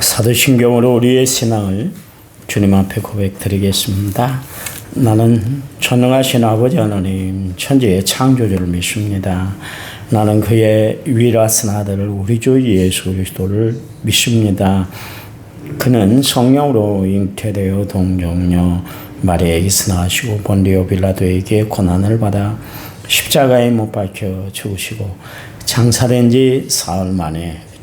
사도신경으로 우리의 신앙을 주님 앞에 고백드리겠습니다. 나는 전능하신 아버지 하나님 천지의 창조주를 믿습니다. 나는 그의 위라스 아들 우리 주 예수 그리스도를 믿습니다. 그는 성령으로 잉태되어 동정녀 마리아에게서 나시고 본디오 빌라도에게 고난을 받아 십자가에 못 박혀 죽으시고 장사된 지 사흘 만에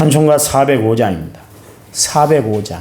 찬송가 405장입니다. 405장.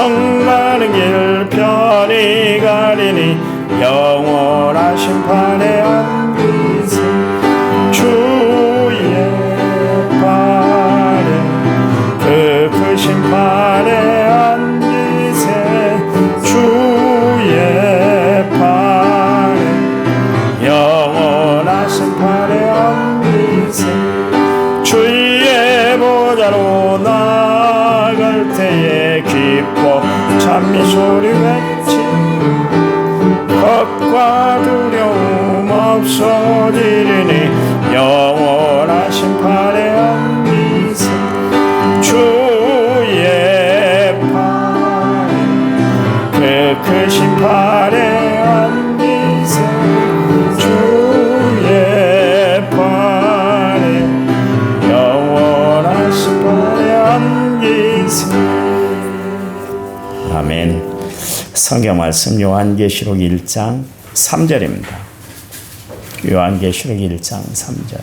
성 가는 길 편히 가리니 영원하신 판에 안기세 주의 판에 그 크신 판에 걱과 두려움 없어지리니 영원하신 팔에 안기세 주의 팔에 그 크신 팔에 안기세 주의 팔에 영원하신 팔에 안기세 아멘. 성경 말씀 요한계시록 1장 3절입니다 요한계시록 1장 3절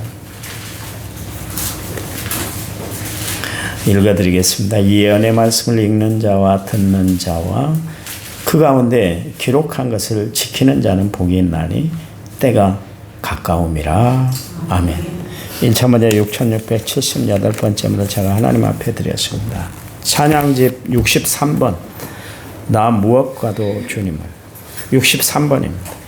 읽어드리겠습니다. 예언의 말씀을 읽는 자와 듣는 자와 그 가운데 기록한 것을 지키는 자는 복이 있나니 때가 가까움이라. 아멘. 1차 문제 6678번째로 제가 하나님 앞에 드렸습니다. 찬양집 63번. 나 무엇과도 주님을. 63번입니다.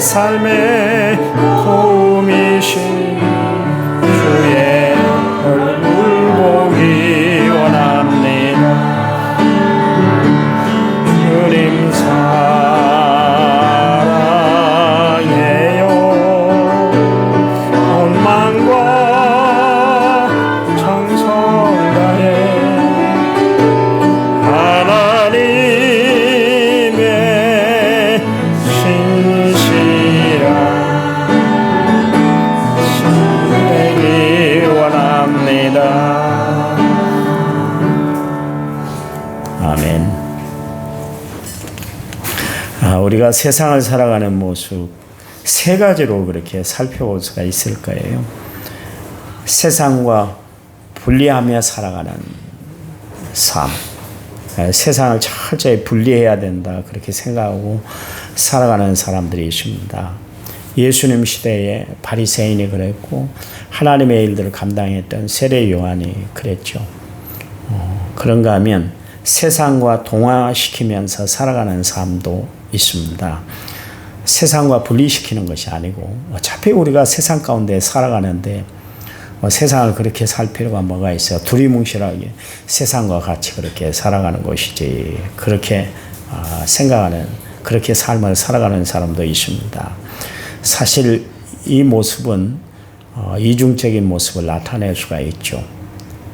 삶의 우리가 세상을 살아가는 모습 세 가지로 그렇게 살펴볼 수가 있을 거예요. 세상과 분리하며 살아가는 삶. 에, 세상을 철저히 분리해야 된다 그렇게 생각하고 살아가는 사람들이 있습니다. 예수님 시대에 바리새인이 그랬고 하나님의 일들을 감당했던 세례 요한이 그랬죠. 어, 그런가 하면 세상과 동화시키면서 살아가는 삶도 있습니다. 세상과 분리시키는 것이 아니고 어차피 우리가 세상 가운데 살아가는데 뭐 세상을 그렇게 살 필요가 뭐가 있어요. 두리뭉실하게 세상과 같이 그렇게 살아가는 것이지 그렇게 아, 생각하는 그렇게 삶을 살아가는 사람도 있습니다. 사실 이 모습은 어, 이중적인 모습을 나타낼 수가 있죠.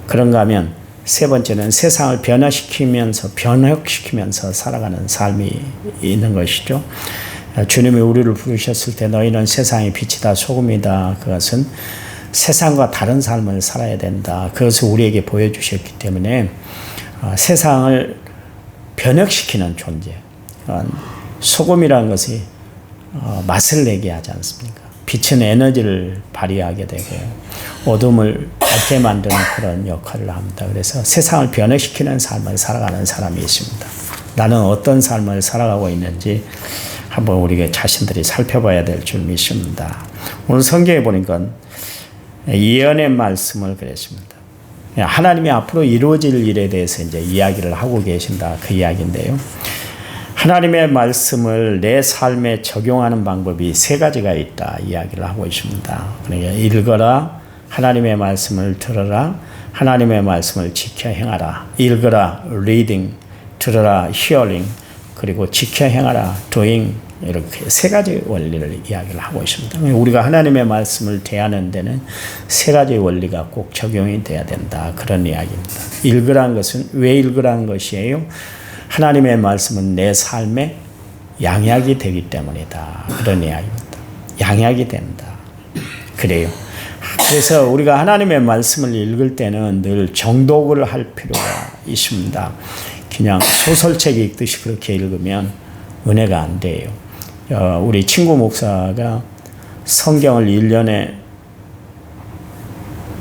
그런가 하면 세 번째는 세상을 변화시키면서 변혁시키면서 살아가는 삶이 있는 것이죠. 주님이 우리를 부르셨을 때 너희는 세상의 빛이다 소금이다 그것은 세상과 다른 삶을 살아야 된다. 그것을 우리에게 보여주셨기 때문에 어, 세상을 변혁시키는 존재. 어, 소금이라는 것이 어, 맛을 내게 하지 않습니까? 빛은 에너지를 발휘하게 되고요. 어둠을 밝게 만드는 그런 역할을 합니다. 그래서 세상을 변화시키는 삶을 살아가는 사람이 있습니다. 나는 어떤 삶을 살아가고 있는지 한번 우리가 자신들이 살펴봐야 될 줄 믿습니다. 오늘 성경에 보니까 예언의 말씀을 그랬습니다. 하나님이 앞으로 이루어질 일에 대해서 이제 이야기를 하고 계신다 그 이야기인데요. 하나님의 말씀을 내 삶에 적용하는 방법이 세 가지가 있다 이야기를 하고 있습니다. 그러니까 읽어라, 하나님의 말씀을 들어라, 하나님의 말씀을 지켜 행하라. 읽어라, reading, 들어라, hearing, 그리고 지켜 행하라, doing 이렇게 세 가지 원리를 이야기를 하고 있습니다. 우리가 하나님의 말씀을 대하는 데는 세 가지 원리가 꼭 적용이 돼야 된다 그런 이야기입니다. 읽으라는 것은 왜 읽으라는 것이에요? 하나님의 말씀은 내 삶에 양약이 되기 때문이다. 그런 이야기입니다. 양약이 된다. 그래요. 그래서 우리가 하나님의 말씀을 읽을 때는 늘 정독을 할 필요가 있습니다. 그냥 소설책 읽듯이 그렇게 읽으면 은혜가 안 돼요. 어, 우리 친구 목사가 성경을 1년에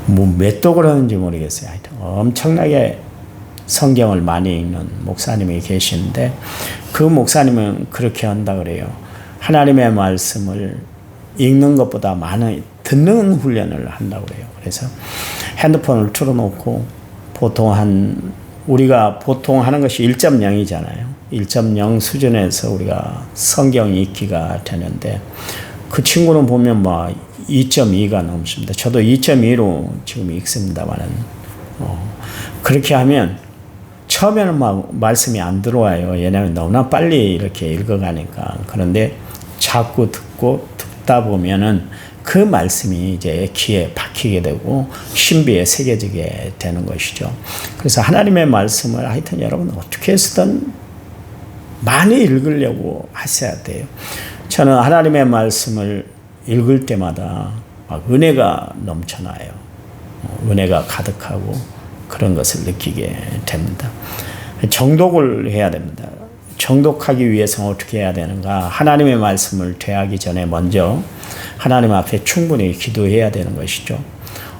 뭐몇 독을 하는지 모르겠어요. 하여튼 엄청나게 성경을 많이 읽는 목사님이 계시는데 그 목사님은 그렇게 한다 그래요. 하나님의 말씀을 읽는 것보다 많은 듣는 훈련을 한다고 그래요. 그래서 핸드폰을 틀어놓고 보통 한 우리가 보통 하는 것이 1.0이잖아요. 1.0 수준에서 우리가 성경 읽기가 되는데 그 친구는 보면 뭐 2.2가 넘습니다. 저도 2.2로 지금 읽습니다만은 어, 그렇게 하면 처음에는 막 말씀이 안 들어와요. 왜냐하면 너무나 빨리 이렇게 읽어가니까. 그런데 자꾸 듣고 듣다 보면은 그 말씀이 이제 귀에 박히게 되고 신비에 새겨지게 되는 것이죠. 그래서 하나님의 말씀을 하여튼 여러분 어떻게 해서든 많이 읽으려고 하셔야 돼요. 저는 하나님의 말씀을 읽을 때마다 은혜가 넘쳐나요. 은혜가 가득하고 그런 것을 느끼게 됩니다. 정독을 해야 됩니다. 정독하기 위해서 어떻게 해야 되는가? 하나님의 말씀을 대하기 전에 먼저 하나님 앞에 충분히 기도해야 되는 것이죠.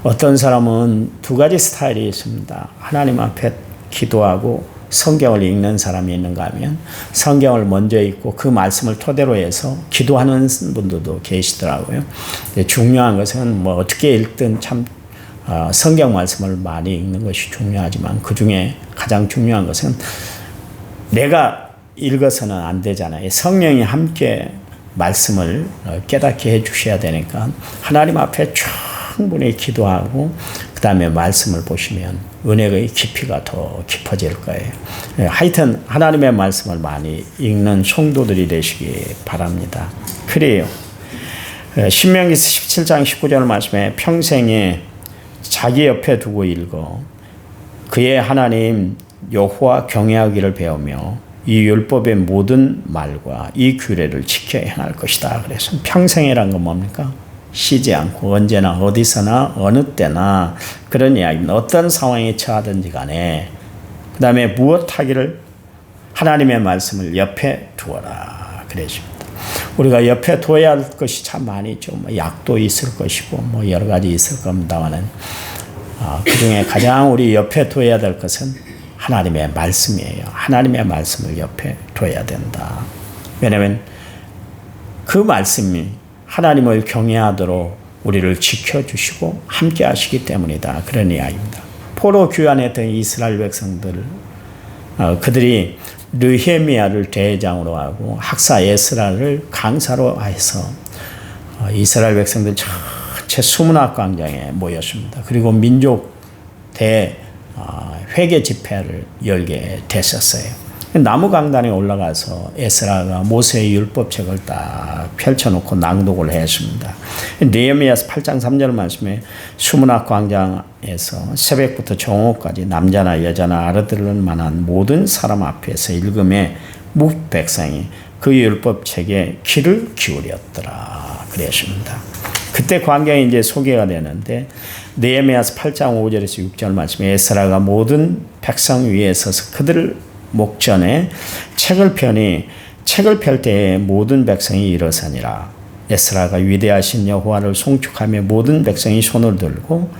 어떤 사람은 두 가지 스타일이 있습니다. 하나님 앞에 기도하고 성경을 읽는 사람이 있는가 하면 성경을 먼저 읽고 그 말씀을 토대로 해서 기도하는 분들도 계시더라고요. 중요한 것은 뭐 어떻게 읽든 참 어, 성경 말씀을 많이 읽는 것이 중요하지만 그 중에 가장 중요한 것은 내가 읽어서는 안 되잖아요. 성령이 함께 말씀을 어, 깨닫게 해 주셔야 되니까 하나님 앞에 충분히 기도하고 그 다음에 말씀을 보시면 은혜의 깊이가 더 깊어질 거예요. 예, 하여튼 하나님의 말씀을 많이 읽는 성도들이 되시기 바랍니다. 그래요. 예, 신명기 17장 19절 말씀에 평생에 자기 옆에 두고 읽어 그의 하나님 여호와 경외하기를 배우며 이 율법의 모든 말과 이 규례를 지켜 행할 것이다. 그래서 평생이란 건 뭡니까? 쉬지 않고 언제나 어디서나 어느 때나 그런 이야기입니다. 어떤 상황에 처하든지 간에 그 다음에 무엇하기를 하나님의 말씀을 옆에 두어라. 그러십니다. 우리가 옆에 둬야 할 것이 참 많이 있죠. 뭐 약도 있을 것이고 뭐 여러 가지 있을 겁니다만은 아, 그 중에 가장 우리 옆에 둬야 될 것은 하나님의 말씀이에요. 하나님의 말씀을 옆에 둬야 된다. 왜냐하면 그 말씀이 하나님을 경외하도록 우리를 지켜주시고 함께 하시기 때문이다. 그런 이야기입니다. 포로 귀환했던 이스라엘 백성들, 어, 그들이 르헤미야를 대장으로 하고 학사 에스라를 강사로 해서 어, 이스라엘 백성들 전체 수문학 광장에 모였습니다. 그리고 민족 대 어, 회개 집회를 열게 됐었어요. 나무 강단에 올라가서 에스라가 모세의 율법책을 딱 펼쳐놓고 낭독을 했습니다. 네헤미야서 8장 3절 말씀에 수문학 광장에서 새벽부터 정오까지 남자나 여자나 알아들을 만한 모든 사람 앞에서 읽음에 묵 백성이 그 율법책에 귀를 기울였더라 그랬습니다. 그때 광경이 이제 소개가 되는데 네헤미야서 8장 5절에서 6절 말씀에 에스라가 모든 백성 위에 서서 그들을 목전에 책을 펴니 책을 펼 때에 모든 백성이 일어서니라. 에스라가 위대하신 여호와를 송축하며 모든 백성이 손을 들고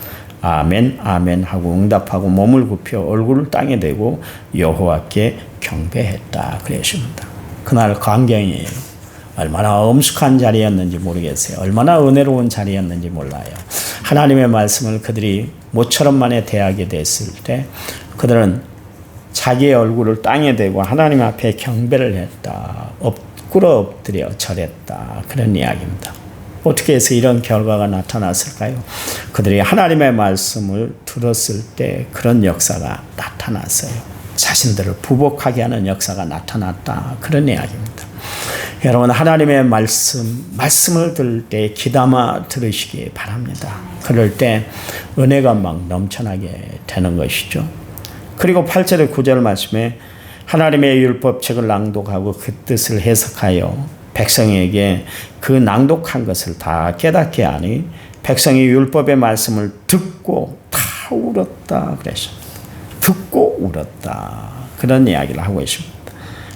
아멘 아멘 하고 응답하고 몸을 굽혀 얼굴을 땅에 대고 여호와께 경배했다 그랬습니다. 그날 광경이에요. 얼마나 엄숙한 자리였는지 모르겠어요. 얼마나 은혜로운 자리였는지 몰라요. 하나님의 말씀을 그들이 모처럼 만에 대하게 됐을 때 그들은 자기의 얼굴을 땅에 대고 하나님 앞에 경배를 했다. 엎, 꿇어 엎드려 절했다. 그런 이야기입니다. 어떻게 해서 이런 결과가 나타났을까요? 그들이 하나님의 말씀을 들었을 때 그런 역사가 나타났어요. 자신들을 부복하게 하는 역사가 나타났다. 그런 이야기입니다. 여러분, 하나님의 말씀, 말씀을 들을 때 기담아 들으시기 바랍니다. 그럴 때 은혜가 막 넘쳐나게 되는 것이죠. 그리고 8절의 9절 말씀에 하나님의 율법책을 낭독하고 그 뜻을 해석하여 백성에게 그 낭독한 것을 다 깨닫게 하니 백성이 율법의 말씀을 듣고 다 울었다 그랬습니다. 듣고 울었다. 그런 이야기를 하고 있습니다.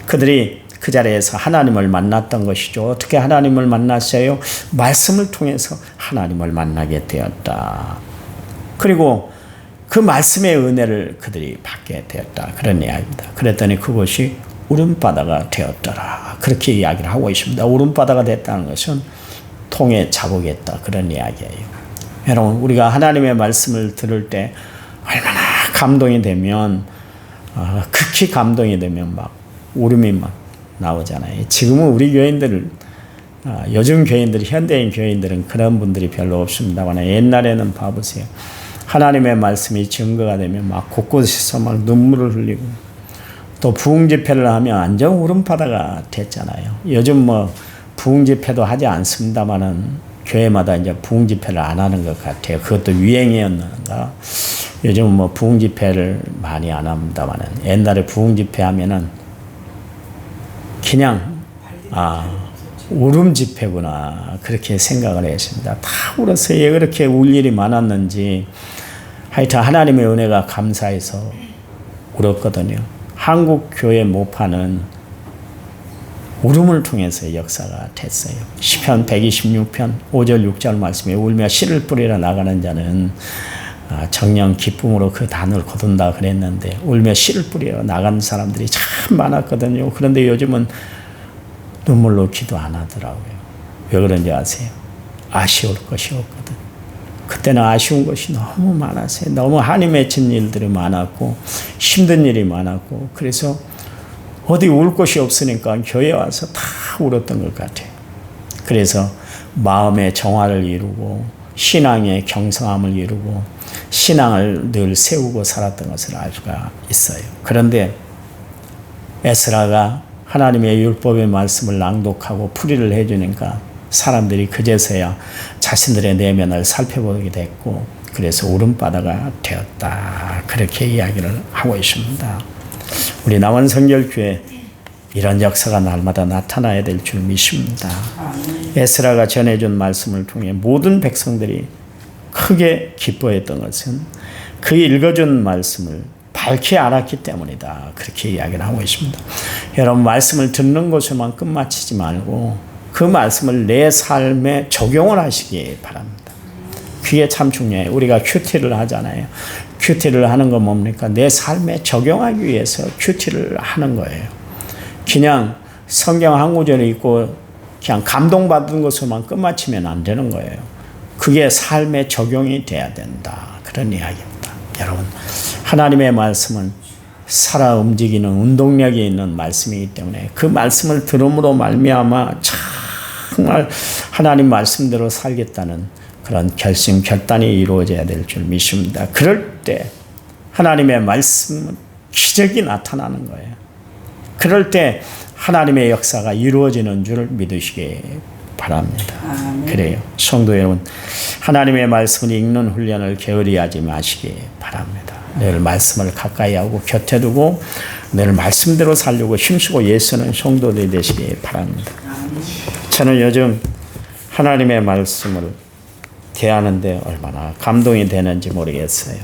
그들이 그 자리에서 하나님을 만났던 것이죠. 어떻게 하나님을 만났어요? 말씀을 통해서 하나님을 만나게 되었다. 그리고 그 말씀의 은혜를 그들이 받게 되었다. 그런 이야기입니다. 그랬더니 그것이 울음바다가 되었더라. 그렇게 이야기를 하고 있습니다. 울음바다가 됐다는 것은 통에 잡으겠다. 그런 이야기예요. 여러분, 우리가 하나님의 말씀을 들을 때 얼마나 감동이 되면, 어, 극히 감동이 되면 막 울음이 막 나오잖아요. 지금은 우리 교인들, 어, 요즘 교인들, 현대인 교인들은 그런 분들이 별로 없습니다만 옛날에는 봐보세요. 하나님의 말씀이 증거가 되면 막 곳곳에서 막 눈물을 흘리고 또 부흥 집회를 하면 안정 울음바다가 됐잖아요. 요즘 뭐 부흥 집회도 하지 않습니다만은 교회마다 이제 부흥 집회를 안 하는 것 같아요. 그것도 유행이었는가. 요즘 뭐 부흥 집회를 많이 안 합니다만은 옛날에 부흥 집회 하면은 그냥 아 울음 집회구나 그렇게 생각을 했습니다. 다 울어서 왜 그렇게 울 일이 많았는지 하여튼 하나님의 은혜가 감사해서 울었거든요. 한국 교회 모파는 울음을 통해서 역사가 됐어요. 시편 126편 5절 6절 말씀에 울며 씨를 뿌리러 나가는 자는 아, 정령 기쁨으로 그 단을 거둔다 그랬는데 울며 씨를 뿌리러 나간 사람들이 참 많았거든요. 그런데 요즘은 눈물로 기도 안 하더라고요. 왜 그런지 아세요? 아쉬울 것이 없거든. 그때는 아쉬운 것이 너무 많았어요. 너무 한이 맺힌 일들이 많았고 힘든 일이 많았고 그래서 어디 울 곳이 없으니까 교회 와서 다 울었던 것 같아요. 그래서 마음의 정화를 이루고 신앙의 경성함을 이루고 신앙을 늘 세우고 살았던 것을 알 수가 있어요. 그런데 에스라가 하나님의 율법의 말씀을 낭독하고 풀이를 해주니까 사람들이 그제서야 자신들의 내면을 살펴보게 됐고 그래서 울음바다가 되었다. 그렇게 이야기를 하고 있습니다. 우리 남원 성결교회 이런 역사가 날마다 나타나야 될 줄 믿습니다. 에스라가 전해준 말씀을 통해 모든 백성들이 크게 기뻐했던 것은 그 읽어준 말씀을 밝히 알았기 때문이다. 그렇게 이야기를 하고 있습니다. 여러분 말씀을 듣는 것에만 끝마치지 말고 그 말씀을 내 삶에 적용을 하시기 바랍니다. 그게 참 중요해요. 우리가 큐티를 하잖아요. 큐티를 하는 건 뭡니까? 내 삶에 적용하기 위해서 큐티를 하는 거예요. 그냥 성경 한 구절 읽고 그냥 감동받은 것으로만 끝마치면 안 되는 거예요. 그게 삶에 적용이 돼야 된다. 그런 이야기입니다. 여러분, 하나님의 말씀은 살아 움직이는 운동력이 있는 말씀이기 때문에 그 말씀을 들음으로 말미암아 정말 하나님 말씀대로 살겠다는 그런 결심 결단이 이루어져야 될 줄 믿습니다. 그럴 때 하나님의 말씀은 기적이 나타나는 거예요. 그럴 때 하나님의 역사가 이루어지는 줄 믿으시기 바랍니다. 그래요. 성도 여러분, 하나님의 말씀을 읽는 훈련을 게으리하지 마시기 바랍니다. 늘 말씀을 가까이 하고 곁에 두고 늘 말씀대로 살려고 힘쓰고 예수는 성도들이 되시기 바랍니다. 저는 요즘 하나님의 말씀을 대하는데 얼마나 감동이 되는지 모르겠어요.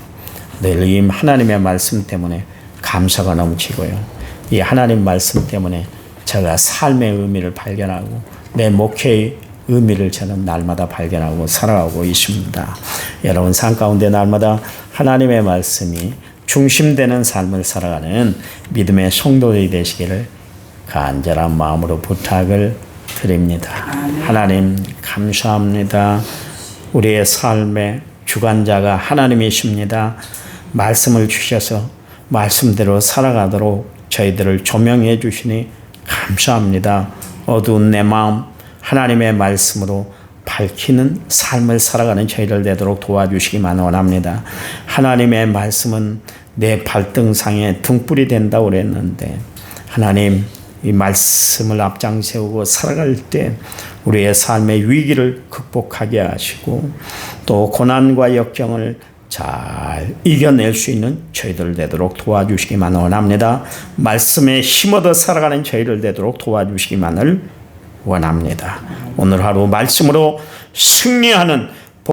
늘 이 하나님의 말씀 때문에 감사가 넘치고요. 이 하나님 말씀 때문에 제가 삶의 의미를 발견하고 내 목회의 의미를 저는 날마다 발견하고 살아가고 있습니다. 여러분 삶 가운데 날마다 하나님의 말씀이 중심되는 삶을 살아가는 믿음의 성도들이 되시기를 간절한 마음으로 부탁을 드립니다. 하나님 감사합니다. 우리의 삶의 주관자가 하나님이십니다. 말씀을 주셔서 말씀대로 살아가도록 저희들을 조명해 주시니 감사합니다. 어두운 내 마음 하나님의 말씀으로 밝히는 삶을 살아가는 저희를 되도록 도와주시기만 원합니다. 하나님의 말씀은 내 발등상에 등불이 된다고 그랬는데 하나님 이 말씀을 앞장 세우고 살아갈 때 우리의 삶의 위기를 극복하게 하시고 또 고난과 역경을 잘 이겨낼 수 있는 저희들 되도록 도와주시기만 원합니다. 말씀에 힘 얻어 살아가는 저희들 되도록 도와주시기만을 원합니다. 오늘 하루 말씀으로 승리하는